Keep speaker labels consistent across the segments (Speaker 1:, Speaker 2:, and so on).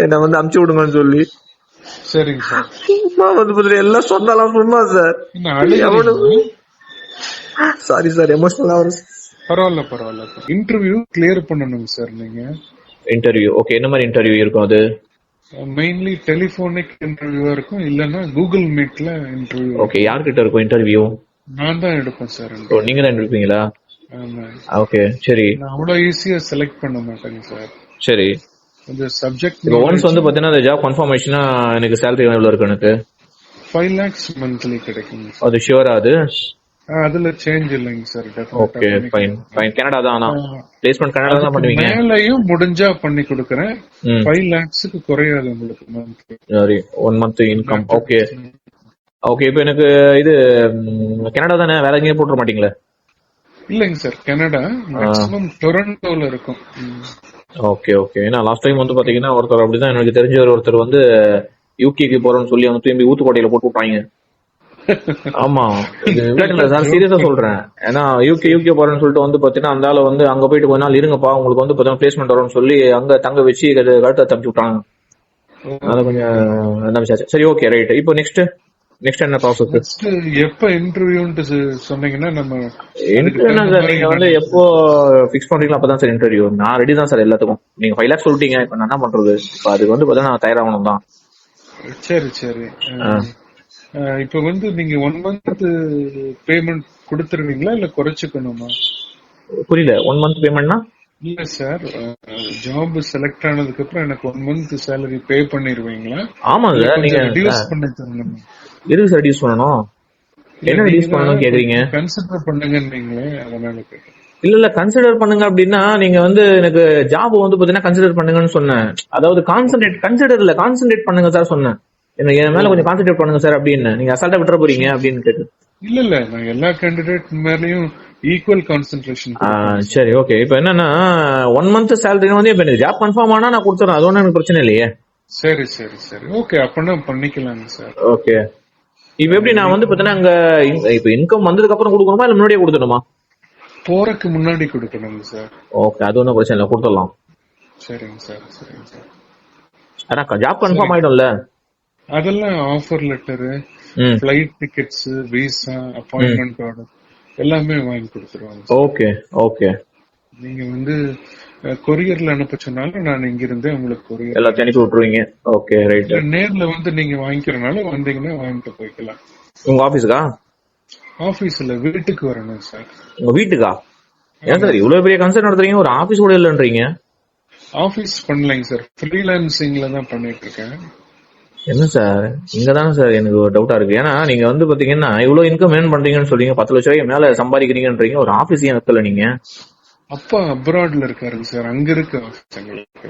Speaker 1: என்ன வந்து அமுச்சு விடுங்கன்னு சொல்லி.
Speaker 2: சரிங்க சார்.
Speaker 1: பாத்தீங்கன்னா எல்லாம் சொன்னாலாம் சும்மா சார்? சாரி சார் எமோஷனல் ஆகுது
Speaker 2: பரவாயில்ல பரவாயில்ல. இன்டர்வியூ கிளியர் பண்ணணுங்க சார் நீங்க.
Speaker 1: இன்டர்வியூ ஓகே என்ன மாதிரி இன்டர்வியூ இருக்கும் அது?
Speaker 2: மெயின்லி டெலிபோனிக் இன்டர்வியூவா இருக்கும் இல்லன்னா கூகுள் மீட்ல இன்டர்வியூ
Speaker 1: ஓகே யார்கிட்ட இருக்கும் இன்டர்வியூ
Speaker 2: நான் தான் எடுப்பேன் சார்
Speaker 1: ஓ நீங்க தான் இருப்பீங்களா
Speaker 2: ஆமா.
Speaker 1: ஓகே சரி.
Speaker 2: நான் அவ்வளவு ஈஸியா செலக்ட் பண்ண மாட்டேங்க சார்.
Speaker 1: சரி.
Speaker 2: கொஞ்சம் சப்ஜெக்ட்
Speaker 1: இப்போ ஒன்ஸ் வந்து பாத்தீங்கன்னா அந்த ஜாப் கன்ஃபர்மேஷனா எனக்கு சேலரி எவ்வளவு இருக்கு எனக்கு?
Speaker 2: ஃபைவ் லேக்ஸ் மந்த்லி கிடைக்குங்க சார்
Speaker 1: அது ஷியூரா அது?
Speaker 2: அதுல சேஞ்ச் இல்லைங்க sir
Speaker 1: okay fine fine Canada தான் ஆனா. பிளேஸ்மெண்ட் கனடா தான் பண்ணுவீங்க?
Speaker 2: மேலையும் முடிஞ்சா பண்ணி கொடுக்கறேன்.
Speaker 1: ம்.
Speaker 2: ஃபைவ் லேக்ஸுக்கு குறையாது உங்களுக்கு மந்த்லி
Speaker 1: சரி one month income okay okay இப்போ எனக்கு இது கனடா தானே? வேற எங்கேயும் போட்டுற மாட்டீங்களா?
Speaker 2: இல்லைங்க சார் கனடா மேக்ஸிமம் டொரண்டோல இருக்கும்.
Speaker 1: ஓகே ஓகே ஏன்னா லாஸ்ட் டைம் வந்து பாத்தீங்கன்னா ஒருத்தர் அப்படிதான். எனக்கு தெரிஞ்சவர் ஒருத்தர் வந்து யூகேக்கு போறோம்னு சொல்லி அவங்க திரும்பி ஊத்துக்கோட்டையில போட்டு விட்டாங்க. ஆமா. சார் சீரியஸா சொல்றேன். ஏன்னா யூகே யூகே போறேன்னு சொல்லிட்டு வந்து பாத்தீங்கன்னா அந்த ஆளு வந்து அங்க போயிட்டு கொஞ்ச நாள் இருங்கப்பா. உங்களுக்கு வந்து பாத்தீங்கன்னா பிளேஸ்மெண்ட் வரும்னு சொல்லி அங்க தங்க வச்சு கழு- கழுத்தை தப்பிச்சு விட்டாங்க. அது கொஞ்சம் சரி ஓகே ரைட் இப்போ நெக்ஸ்ட் நெக்ஸ்ட் என்ன
Speaker 2: Next, எப்ப இன்டர்வியூன்ட்டு சொன்னீங்கன்னா நம்ம
Speaker 1: என்ன சார்? நீங்க வந்து எப்போ பிக்ஸ் பண்றீங்களோ அப்பதான் சார் இன்டர்வியூ நான் ரெடி தான் சார் எல்லாத்துக்கும். நீங்க ஃபைவ் லேக்ஸ் சொல்லிட்டீங்க. இப்ப நான் என்ன பண்றது? இப்ப அதுக்கு வந்து பாத்தீங்கன்னா நான் தயாராகணும் தான்.
Speaker 2: சரி சரி. இப்ப வந்து நீங்க ஒன் மந்த் பேமெண்ட் கொடுத்துருவீங்களா? இல்ல குறைச்சுக்கணுமா?
Speaker 1: புரியல. ஒன் மந்த் பேமெண்ட்னா
Speaker 2: இல்ல சார் ஜாப் செலக்ட் ஆனதுக்கு அப்புறம் எனக்கு ஒன் மந்த் சேலரி பே பண்ணிருவீங்களா?
Speaker 1: ஆமா சார் நீங்க
Speaker 2: ரெடியூஸ் பண்ணி தரணும்?
Speaker 1: எதுக்கு சார் ரெடியூஸ் பண்ணணும். என்ன ரெடியூஸ் பண்ணணும் கேக்குறீங்க?
Speaker 2: கன்சிடர் பண்ணுங்கன்னீங்களே அதனால கேட்டேன்
Speaker 1: இல்ல இல்ல கன்சிடர் பண்ணுங்க அப்படின்னா நீங்க வந்து எனக்கு ஜாப் வந்து பாத்தீங்கன்னா கன்சிடர் பண்ணுங்கன்னு சொன்னேன். அதாவது கான்சென்ட்ரேட் கன்சிடர் இல்ல கான்சென்ட்ரேட் பண்ணுங்க சார் சொன்னேன். எனக்கு என் மேல கொஞ்சம் கான்சென்ட்ரேட் பண்ணுங்க சார் அப்படின்னு. நீங்க அசால்ட்டா விட்டுற போறீங்க அப்படின்னு கேட்டு
Speaker 2: இல்ல இல்ல நான் எல்லா கேண்டிடேட் மேலயும் ஈக்குவல் கான்சென்ட்ரேஷன்
Speaker 1: சரி ஓகே இப்போ என்னன்னா ஒன் மந்த் சேலரி வந்து இப்ப எனக்கு ஜாப் கன்ஃபார்ம் ஆனா நான் கொடுத்துறேன். அது ஒன்றும் எனக்கு பிரச்சனை இல்லையே.
Speaker 2: சரி சரி சரி. ஓகே அப்பனா பண்ணிக்கலாங்க சார்.
Speaker 1: ஓகே இப்போ எப்படி நான் வந்து பாத்தீங்கன்னா அங்க இப்ப இன்கம் வந்ததுக்கு அப்புறம் கொடுக்கணுமா இல்ல முன்னாடியே கொடுத்துடணுமா?
Speaker 2: போறதுக்கு முன்னாடி கொடுக்கணுங்க சார்.
Speaker 1: ஓகே அது ஒன்றும் பிரச்சனை இல்லை கொடுத்துடலாம்.
Speaker 2: சரிங்க சார் சரிங்க சார்.
Speaker 1: ஆனா ஜாப் கன்ஃபார்ம் ஆயிடும்ல?
Speaker 2: அதெல்லாம் offer letter flight tickets visa appointment order எல்லாமே வாங்கி கொடுத்துருவாங்க
Speaker 1: ஓகே ஓகே
Speaker 2: நீங்க வந்து கொரியர்ல அனுப்ப சொன்னாலும் நான் இங்க இருந்தே உங்களுக்கு கொரியர்
Speaker 1: எல்லாத்தையும் அனுப்பி விட்டுருவீங்க. ஓகே ரைட்
Speaker 2: நேர்ல வந்து நீங்க வாங்கிக்கிறனால வந்தீங்கன்னா வாங்கிட்டு போய்க்கலாம்.
Speaker 1: உங்க ஆபீஸ்க்கா
Speaker 2: ஆபீஸ்ல வீட்டுக்கு வரணும் சார்
Speaker 1: உங்க வீட்டுக்கா? ஏன் சார் இவ்வளவு பெரிய கன்சர்ன் நடத்துறீங்க? ஒரு ஆபீஸ் கூட இல்லைன்றீங்க.
Speaker 2: ஆபீஸ் பண்ணலைங்க சார் ஃப்ரீலான்சிங்ல தான் பண்ணிட்டு இருக்கேன்
Speaker 1: என்ன சார் இங்க தானே சார் எனக்கு ஒரு டவுட்டா இருக்கு. ஏன்னா நீங்க வந்து பாத்தீங்கன்னா இவ்வளவு இன்கம் ஏர்ன் பண்றீங்கன்னு சொல்றீங்க. பத்து லட்ச ரூபாய்க்கு மேல சம்பாதிக்கிறீங்கன்றீங்க. ஒரு ஆபீஸ் ஏன் வைக்கல நீங்க?
Speaker 2: அப்பா அப்ராட்ல இருக்காருங்க சார். அங்க இருக்கு எங்களுக்கு.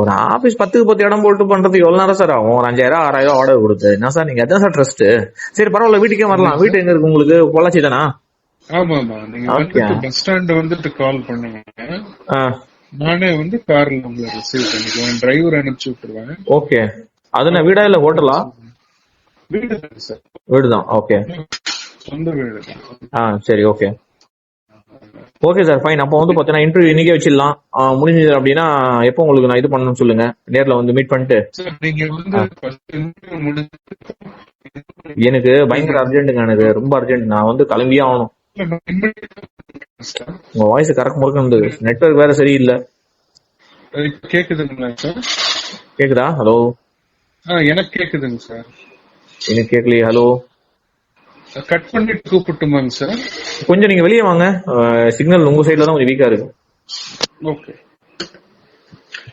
Speaker 1: ஒரு ஆபீஸ் பத்துக்கு பத்து இடம் போட்டு பண்றதுக்கு எவ்வளவு நேரம் சார் ஆகும்? ஒரு அஞ்சாயிரம் ஆறாயிரம் ஆர்டர் கொடுத்து. என்ன சார் நீங்க அதான் சார் ட்ரஸ்ட் சரி பரவாயில்ல வீட்டுக்கே வரலாம். வீட்டு எங்க இருக்கு உங்களுக்கு? பொள்ளாச்சி தானா?
Speaker 2: ஆமா ஆமா நீங்க. வந்துட்டு பஸ் ஸ்டாண்ட் வந்துட்டு கால் பண்ணுங்க. நானே வந்து கார்ல உங்களை ரிசீவ் பண்ணிக்குவேன் டிரைவர் அனுப்பிச்சு விட்டுருவேன்.
Speaker 1: ஓகே அது என்ன வீடா இல்ல ஹோட்டலா?
Speaker 2: வீடு சார்.
Speaker 1: வீடு தான். ஓகே
Speaker 2: சொந்த வீடு
Speaker 1: ஆ சரி ஓகே ஓகே சார் ஃபைன் அப்போ வந்து பாத்தீங்கன்னா இன்டர்வியூ இன்னைக்கே வச்சிடலாம். முடிஞ்சது அப்படின்னா எப்போ உங்களுக்கு நான் இது பண்ணணும்னு சொல்லுங்க? நேர்ல வந்து மீட் பண்ணிட்டு. எனக்கு பயங்கர அர்ஜென்ட்டுங்க எனக்கு. ரொம்ப அர்ஜென்ட் நான் வந்து கிளம்பியே ஆகணும். உங்க வாய்ஸ் கரெக்ட் முறுக்க இருந்தது நெட்வொர்க் வேற சரியில்லை.
Speaker 2: கேக்குதுங்களா சார்
Speaker 1: கேக்குதா? ஹலோ
Speaker 2: எனக்கு கேக்குதுங்க சார்
Speaker 1: எனக்கு கேட்கலையே ஹலோ
Speaker 2: கட் பண்ணிட்டு கூப்பிட்டுமாங்க சார்
Speaker 1: கொஞ்சம் நீங்க வெளியே வாங்க. சிக்னல் உங்க சைடுல தான் கொஞ்சம் வீக்கா இருக்கு.
Speaker 2: ஓகே.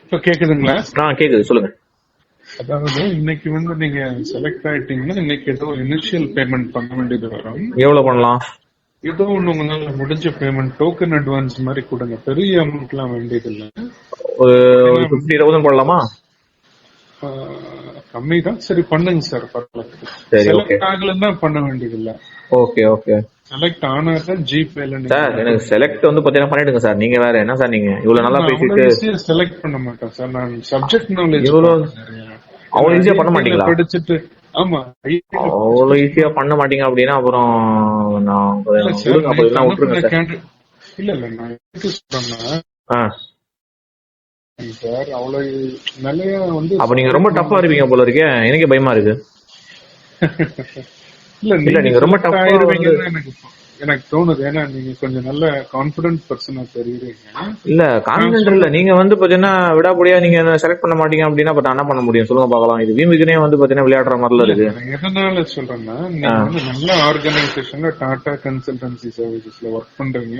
Speaker 2: இப்ப கேக்குதுங்களா?
Speaker 1: ஆ கேக்குது. சொல்லுங்க.
Speaker 2: அதாவது இன்னைக்கு வந்து நீங்க செலக்ட் ஆயிட்டீங்கன்னா இன்னைக்கு ஏதோ இனிஷியல் பேமெண்ட் பண்ண வேண்டியது வரும்.
Speaker 1: எவ்வளவு பண்ணலாம்?
Speaker 2: ஏதோ ஒண்ணு உங்களால முடிஞ்ச பேமெண்ட் டோக்கன் அட்வான்ஸ் மாதிரி கொடுங்க. பெரிய அமௌண்ட் எல்லாம் வேண்டியது இல்ல
Speaker 1: ஒரு ஒரு ஃபிஃப்டி தௌசண்ட் போடலாமா
Speaker 2: கம்மி தான் சரி பண்ணுங்க சார் பரவாயில்ல.
Speaker 1: சரி,
Speaker 2: செலக்ட் ஆகலன்னா பண்ண வேண்டியது இல்ல
Speaker 1: ஓகே ஓகே
Speaker 2: செலக்ட் ஆனாதான் ஜிபேல
Speaker 1: சார் எனக்கு செலக்ட் வந்து பாத்தீங்கன்னா பண்ணிடுங்க சார். நீங்க வேற என்ன சார் நீங்க? இவ்வளவு நல்லா பேசிட்டு
Speaker 2: செலக்ட் பண்ண மாட்டேன் சார். நான் சப்ஜெக்ட் நாலேஜ்
Speaker 1: இவ்வளவு அவ்வளவு ஈஸியா பண்ண மாட்டீங்களா?
Speaker 2: படிச்சுட்டு ஆமா
Speaker 1: அவ்வளவு ஈஸியா பண்ண மாட்டீங்க அப்படின்னா அப்புறம் நான் விட்டுருங்க
Speaker 2: இல்ல இல்ல நான் எதுக்கு சொல்றேன்னா
Speaker 1: ஆ.
Speaker 2: சார் அவ்வளவு நிலைய வந்து
Speaker 1: அப்ப நீங்க ரொம்ப டஃப்பா இருப்பீங்க போல இருக்கே. எனக்கே பயமா இருக்கு.
Speaker 2: இல்ல
Speaker 1: இல்ல, நீங்க ரொம்ப
Speaker 2: ஆயிருவீங்கன்னு எனக்கு எனக்கு தோணுது. ஏன்னா நீங்க கொஞ்சம் நல்ல கான்பிடன்ட் பர்சனா தெரியுறீங்க.
Speaker 1: இல்ல கான்பிடன்ட் இல்ல. நீங்க வந்து பாத்தீங்கன்னா விடாப்படியா நீங்க செலக்ட் பண்ண மாட்டீங்க அப்படின்னா பட் என்ன பண்ண முடியும்? சொல்லுங்க பார்க்கலாம். இது வீமுக்குனே வந்து பாத்தீங்கன்னா விளையாடுற மாதிரில இருக்கு.
Speaker 2: எதனால சொல்றேன்னா நீங்க வந்து நல்ல ஆர்கனைசேஷன்ல டாடா கன்சல்டன்சி சர்வீசஸ்ல ஒர்க் பண்றீங்க.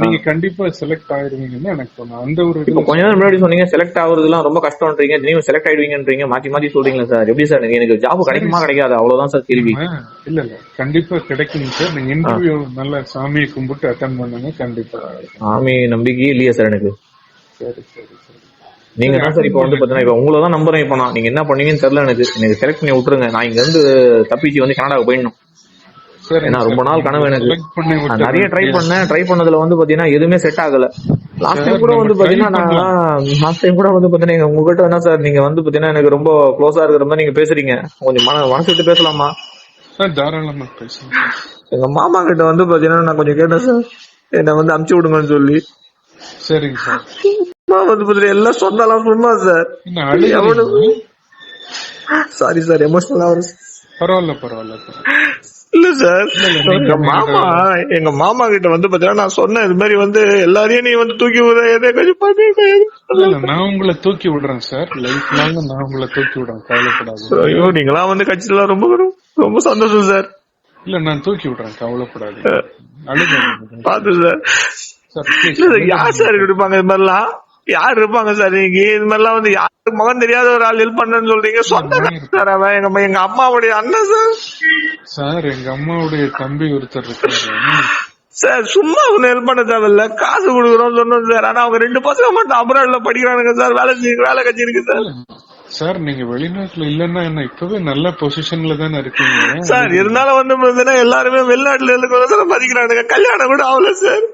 Speaker 2: நீங்க கண்டிப்பா செலக்ட் ஆயிருவீங்கன்னு எனக்கு தோணும். அந்த ஒரு
Speaker 1: இப்போ கொஞ்ச நேரம் முன்னாடி சொன்னீங்க செலக்ட் ஆகுறதுலாம் ரொம்ப கஷ்டம்ன்றீங்க. நீங்க செலக்ட் ஆயிடுவீங்கன்றீங்க மாத்தி மாத்தி சொல்றீங்களா சார் எப்படி சார் எனக்கு ஜாப் கிடைக்குமா கிடைக்காது? அவ்வளவுதான் சார் கேள்வி.
Speaker 2: இல்ல இல்ல. கண்டிப்பா கிடைக்கும் சார் நீங்க இன்டர்வியூ நல்ல சாமியை கும்பிட்டு அட்டன் பண்ணுங்க கண்டிப்பா.
Speaker 1: ஆமி நம்பிக்கையே இல்லையா சார் எனக்கு.
Speaker 2: சரி சரி சரி.
Speaker 1: நீங்க தான் சார் இப்போ வந்து பாத்தீங்கன்னா இப்போ உங்களை தான் நம்புறேன் இப்போ நான் நீங்க என்ன பண்ணீங்கன்னு தெரியல எனக்கு. எனக்கு செலக்ட் பண்ணி விட்டுருங்க. நான் இங்க இருந்து தப்பிச்சு வந்து கனடாவுக்கு போயிடணும். ஏன்னா ரொம்ப நாள் கனவு எனக்கு. நிறைய ட்ரை பண்ணேன். ட்ரை பண்ணதுல வந்து பாத்தீங்கன்னா எதுவுமே செட் ஆகல. லாஸ்ட் டைம் கூட வந்து பாத்தீங்கன்னா நான் லாஸ்ட் டைம் கூட வந்து பாத்தீங்கன்னா உங்ககிட்ட என்ன சார் நீங்க வந்து பாத்தீங்கன்னா எனக்கு ரொம்ப க்ளோஸா இருக்கிற மாதிரி நீங்க பேசுறீங்க. கொஞ்சம் மன மனசு விட்டு பேசலாமா?
Speaker 2: தாராளமா பேசுங்க
Speaker 1: எங்க மாமா கிட்ட வந்து பாத்தீங்கன்னா நான் கொஞ்சம் கேட்டேன் சார் என்ன வந்து அமுச்சு விடுங்கன்னு சொல்லி.
Speaker 2: சரிங்க சார்
Speaker 1: அம்மா வந்து பாத்தீங்கன்னா எல்லாம் சொன்னாலாம் சும்மா சார் சாரி சார் எமோஷனலா வரும்
Speaker 2: பரவாயில்ல பரவாயில்ல.
Speaker 1: இல்ல சார். எங்க மாமா எங்க மாமா கிட்ட வந்து பாத்தீங்கன்னா நான் சொன்னேன் இது மாதிரி வந்து எல்லாரையும் நீ வந்து தூக்கி விட எதை கொஞ்சம் பண்ணி
Speaker 2: இல்ல இல்ல நான் உங்களை தூக்கி விடுறேன் சார். லைஃப் லாங் நான் உங்களை தூக்கி விடுறேன் கவலைப்படாது
Speaker 1: ஐயோ நீங்களாம் வந்து கட்சியில ரொம்ப ரொம்ப சந்தோஷம் சார்.
Speaker 2: இல்ல நான் தூக்கி விடுறேன் கவலைப்படாது
Speaker 1: பாத்து சார். யார் சார் இருப்பாங்க இது மாதிரிலாம்? யார் இருப்பாங்க சார்? நீங்க இது மாதிரிலாம் வந்து யாருக்கு முகம் தெரியாத ஒரு ஆள் ஹெல்ப் பண்றேன்னு சொல்றீங்க? சொந்த சார் அவன் எங்க எங்க அம்மாவுடைய அண்ணன் சார்.
Speaker 2: சார் எங்க அம்மாவுடைய தம்பி ஒருத்தர் இருக்காரு.
Speaker 1: சார் சும்மா ஒண்ணு ஹெல்ப் பண்ண தேவையில்ல. காசு கொடுக்குறோம் சொன்னோம் சார். ஆனா அவங்க ரெண்டு பசங்க மட்டும் அப்ராட்ல படிக்கிறானுங்க சார். வேலை செஞ்சு வேலை கட்சி இருக்கு சார்.
Speaker 2: சார் நீங்க வெளிநாட்டுல இல்லன்னா என்ன இப்பவே நல்ல பொசிஷன்ல தானே இருக்கீங்க?
Speaker 1: சார் இருந்தாலும் வந்து எல்லாருமே வெளிநாட்டுல சார் மதிக்கிறானுங்க. கல்யாணம் கூட ஆகல சார்.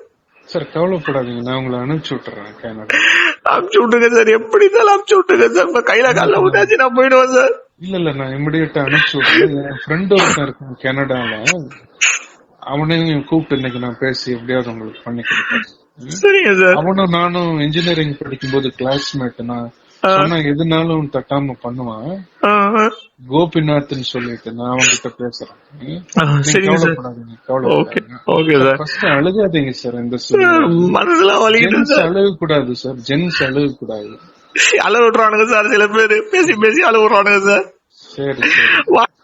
Speaker 2: சார் கவலைப்படாதீங்க. நான் உங்களை அனுப்பிச்சு விட்டுறேன் கனடா
Speaker 1: அமுச்சு விட்டுங்க சார் எப்படி இருந்தாலும் அமுச்சு விட்டுங்க சார் உங்க கையில கால விட்டாச்சு நான் போயிடுவேன் சார்
Speaker 2: இல்ல இல்ல நான் இமிடியேட்டா அனுப்பிச்சு விடுறேன் என் ஃப்ரெண்ட் ஒருத்தன் இருக்கான் கனடால அவனையும் கூப்பிட்டு இன்னைக்கு நான் பேசி எப்படியாவது உங்களுக்கு பண்ணி கொடுப்பேன்.
Speaker 1: சரிங்க சார்
Speaker 2: அவனும் நானும் இன்ஜினியரிங் படிக்கும்போது கிளாஸ்மேட் நான் சொன்னா எதுனாலும் தட்டாம பண்ணுவான். கோபிநாத்னு சொல்லிட்டு நான் அவன்கிட்ட பேசுறேன்.
Speaker 1: சரிங்க சார்.
Speaker 2: அழுகாதீங்க சார் இந்த
Speaker 1: மனசுலாம் வலிக்குது
Speaker 2: அழுக கூடாது சார் ஜென்ஸ் அழுக கூடாது
Speaker 1: அழ விட்டுறானுங்க சார் சில பேரு பேசி பேசி அழ விடுறானுங்க சார்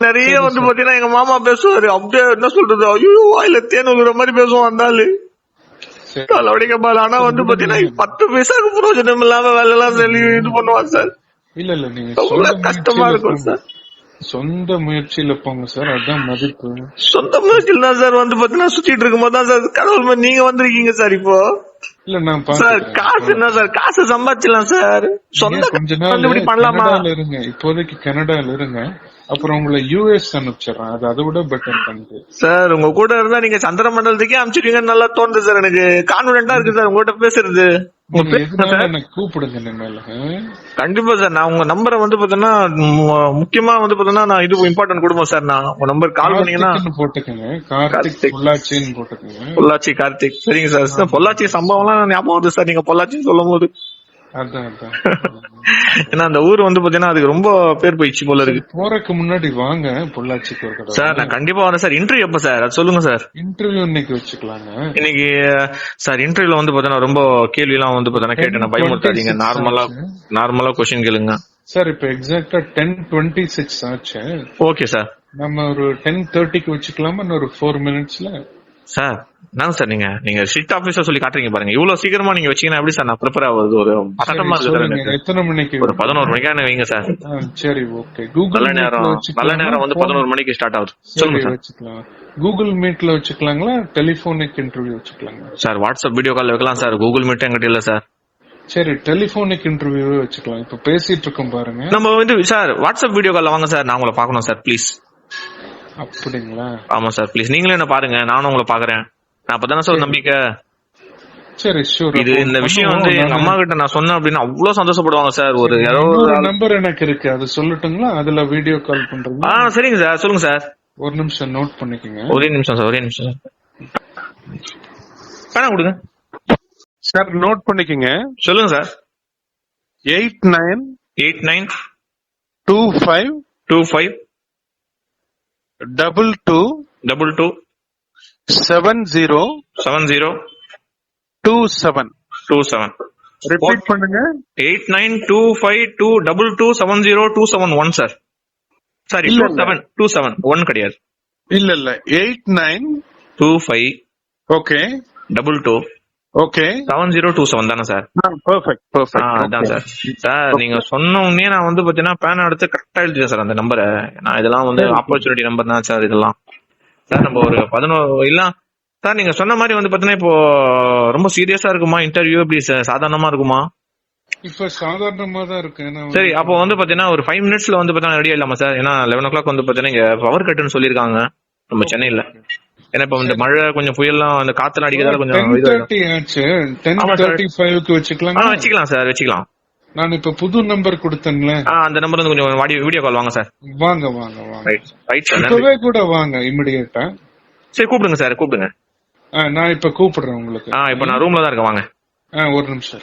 Speaker 1: நிறைய வந்து பாத்தீங்கன்னா எங்க மாமா பேசுவாரு. அப்படியே என்ன சொல்றது? ஐயோ வாயில தேன் விழுற மாதிரி ஆளு.
Speaker 2: சரி.
Speaker 1: தலைவடிக்க பாரு. ஆனா வந்து பாத்தீங்கன்னா பத்து பைசாக்கு பிரயோஜனம் இல்லாம வேலை எல்லாம் சொல்லி இது பண்ணுவான் சார்.
Speaker 2: இல்ல இல்ல நீங்க
Speaker 1: கஷ்டமா இருக்கும். சார்.
Speaker 2: சொந்த முயற்சியில போங்க சார் அதான் மதிப்பு.
Speaker 1: சொந்த முயற்சியில் தான் சார் வந்து பாத்தீங்கன்னா சுத்திட்டு இருக்கும்போது தான் சார் கடவுள் நீங்க வந்திருக்கீங்க சார் இப்போ.
Speaker 2: இல்ல நான்
Speaker 1: சார். காசு என்ன சார்? காசு சம்பாதிச்சிடலாம் சார். சொந்த
Speaker 2: கொஞ்ச நாள்
Speaker 1: கண்டுபிடி பண்ணலாமா?
Speaker 2: இருங்க. இப்போதைக்கு கனடால இருங்க. அப்புறம் உங்களை யூஎஸ் அனுப்பிச்சிடுறேன். அது அதை விட பெட்டர் பண்ணிட்டு.
Speaker 1: சார் உங்க கூட இருந்தா நீங்க சந்திர மண்டலத்துக்கே அனுப்பிச்சிருவீங்கன்னு நல்லா தோணுது சார். எனக்கு கான்பிடண்டா இருக்கு சார். உங்ககிட்ட பேசுறது.
Speaker 2: கூப்பிடுங்க இனிமேல?
Speaker 1: கண்டிப்பா சார். நான் உங்க நம்பரை வந்து பாத்தீங்கன்னா முக்கியமா வந்து பாத்தீங்கன்னா நான் இது இம்பார்ட்டன்ட் கொடுப்போம் சார். நான் உங்க நம்பர் கால் பண்ணீங்கன்னா
Speaker 2: போட்டுக்கங்க. கார்த்திக். பொள்ளாச்சின்னு போட்டுக்கங்க.
Speaker 1: பொள்ளாச்சி கார்த்திக். சரிங்க சார். பொள்ளாச்சி சம்பவம்லாம் ஞாபகம் வருது சார். நீங்க பொள்ளாச்சின்னு சொல்லும் போது ஏன்னா அந்த ஊர் வந்து பாத்தீங்கன்னா அதுக்கு ரொம்ப பேர் போயிடுச்சு போல இருக்கு.
Speaker 2: போறதுக்கு முன்னாடி வாங்க பொள்ளாச்சிக்கு ஒரு
Speaker 1: சார் நான் கண்டிப்பா வரேன். சார் இன்டர்வியூ எப்ப சார்? அது சொல்லுங்க சார்.
Speaker 2: இன்டர்வியூ இன்னைக்கு வச்சுக்கலாங்க.
Speaker 1: இன்னைக்கு சார் இன்டர்வியூல வந்து பாத்தீங்கன்னா ரொம்ப கேள்வி எல்லாம் வந்து பாத்தீங்கன்னா கேட்டேன். பயமுறுத்தாதீங்க. நார்மலா நார்மலா கொஸ்டின் கேளுங்க.
Speaker 2: சார் இப்ப எக்ஸாக்டா டென் டுவெண்ட்டி சிக்ஸ் ஆச்சு.
Speaker 1: ஓகே சார்
Speaker 2: நம்ம ஒரு டென் தேர்ட்டிக்கு வச்சுக்கலாமா? இன்னும் ஒரு ஃபோர் மினிட்ஸ்ல
Speaker 1: சார் என்னங்க சார் நீங்க? நீங்க ஸ்ட்ரிக்ட் ஆபீசர் சொல்லி காட்டுறீங்க பாருங்க. இவ்வளவு சீக்கிரமா நீங்க வச்சீங்கன்னா எப்படி சார் நான் ப்ரிப்பேர் ஆகுது ஒரு பதட்டமா இருக்கு
Speaker 2: எத்தனை மணிக்கு?
Speaker 1: ஒரு பதினோரு மணிக்கா வைங்க சார்
Speaker 2: சரி ஓகே கூகுள்
Speaker 1: நல்ல நேரம். நல்ல நேரம் வந்து பதினோரு மணிக்கு ஸ்டார்ட் ஆகுது. சொல்லுங்க
Speaker 2: வச்சுக்கலாம். கூகுள் மீட்ல வச்சுக்கலாங்களா? டெலிபோனிக் இன்டர்வியூ வச்சுக்கலாங்களா?
Speaker 1: சார் வாட்ஸ்அப் வீடியோ கால் வைக்கலாம் சார் கூகுள் மீட் எங்கிட்ட இல்ல சார்
Speaker 2: சரி டெலிபோனிக் இன்டர்வியூவே வச்சுக்கலாம். இப்ப பேசிட்டு இருக்கோம் பாருங்க.
Speaker 1: நம்ம வந்து சார் வாட்ஸ்அப் வீடியோ கால்ல வாங்க சார் நான் உங்களை பார்க்கணும் சார் ப்ளீஸ்
Speaker 2: அப்படிங்களா?
Speaker 1: ஆமா சார் ப்ளீஸ் நீங்களும் என்ன பாருங்க. நானும் உங்களை பாக்குறேன். நான் அப்பதானே சார் நம்பிக்கை?
Speaker 2: சரி ஷூர்
Speaker 1: இது இந்த விஷயம் வந்து எங்க அம்மா கிட்ட நான் சொன்னேன் அப்படின்னா அவ்வளவு சந்தோஷப்படுவாங்க சார். ஒரு ஏதோ ஒரு
Speaker 2: நம்பர் எனக்கு இருக்கு. அது சொல்லட்டுங்களா? அதுல வீடியோ கால் பண்றீங்க
Speaker 1: ஆ சரிங்க சார். சொல்லுங்க சார்.
Speaker 2: ஒரு நிமிஷம் நோட் பண்ணிக்கோங்க.
Speaker 1: ஒரே நிமிஷம் சார் ஒரே நிமிஷம் சார். வேணா கொடுங்க.
Speaker 2: சார் நோட் பண்ணிக்கோங்க.
Speaker 1: சொல்லுங்க sir.
Speaker 2: Eight nine
Speaker 1: eight nine
Speaker 2: two five
Speaker 1: two five
Speaker 2: double two
Speaker 1: double two
Speaker 2: seven zero
Speaker 1: seven zero
Speaker 2: two seven.
Speaker 1: Two seven.
Speaker 2: Repeat பண்ணுங்க.
Speaker 1: Eight nine two five two double two seven zero two seven one sir. Sorry two. Seven two seven one கிடையாது.
Speaker 2: இல்ல இல்ல. Eight nine
Speaker 1: two five
Speaker 2: okay.
Speaker 1: Double two
Speaker 2: okay
Speaker 1: seven zero two seven தானே sir?
Speaker 2: Perfect
Speaker 1: ஆ, அதான் sir. Sir நீங்க சொன்ன உடனே நான் வந்து பாத்தீங்கன்னா பேன் எடுத்து கரெக்டா எழுதிட்டேன் சார் அந்த நம்பரை நான் இதெல்லாம் வந்து ஆப்பர்ச்சுனிட்டி நம்பர் தான் சார் இதெல்லாம். சார் நம்ம ஒரு பதினோரு இல்ல சார் நீங்க சொன்ன மாதிரி வந்து பாத்தீங்கன்னா இப்போ ரொம்ப சீரியஸா இருக்குமா இன்டர்வியூ இப்படி சா- சாதாரணமா இருக்குமா?
Speaker 2: இப்ப சாதாரணமா தான் இருக்கு.
Speaker 1: சரி அப்போ வந்து பாத்தீங்கன்னா ஒரு ஃபைவ் மினிட்ஸ்ல வந்து பாத்தீங்கன்னா ரெடி ஆயிடலாமா சார்? ஏன்னா லெவன் ஓ கிளாக் வந்து பாத்தீங்கன்னா இங்க பவர் கட்டுன்னு சொல்லியிருக்காங்க. நம்ம சென்னையில. ஏன்னா இப்ப இந்த மழை கொஞ்சம் புயல்லாம் அந்த காத்துல அடிக்கிறதால கொஞ்சம்
Speaker 2: வச்சுக்கலாம்?
Speaker 1: வச்சுக்கலாம் சார் வச்சுக்கலாம்.
Speaker 2: நான் இப்ப புது நம்பர் கொடுத்தேன்ல.
Speaker 1: அந்த நம்பர் வந்து கொஞ்சம் வாடி வீடியோ கால் வாங்க சார்.
Speaker 2: வாங்க வாங்க வாங்க.
Speaker 1: ரைட் ரைட் சார்
Speaker 2: இப்பவே கூட வாங்க இமிடியேட்டா
Speaker 1: சரி கூப்பிடுங்க சார் கூப்பிடுங்க.
Speaker 2: நான் இப்ப கூப்பிடுறேன் உங்களுக்கு.
Speaker 1: ஆ இப்போ நான் ரூம்ல தான் இருக்கேன் வாங்க.
Speaker 2: ஒரு நிமிஷம்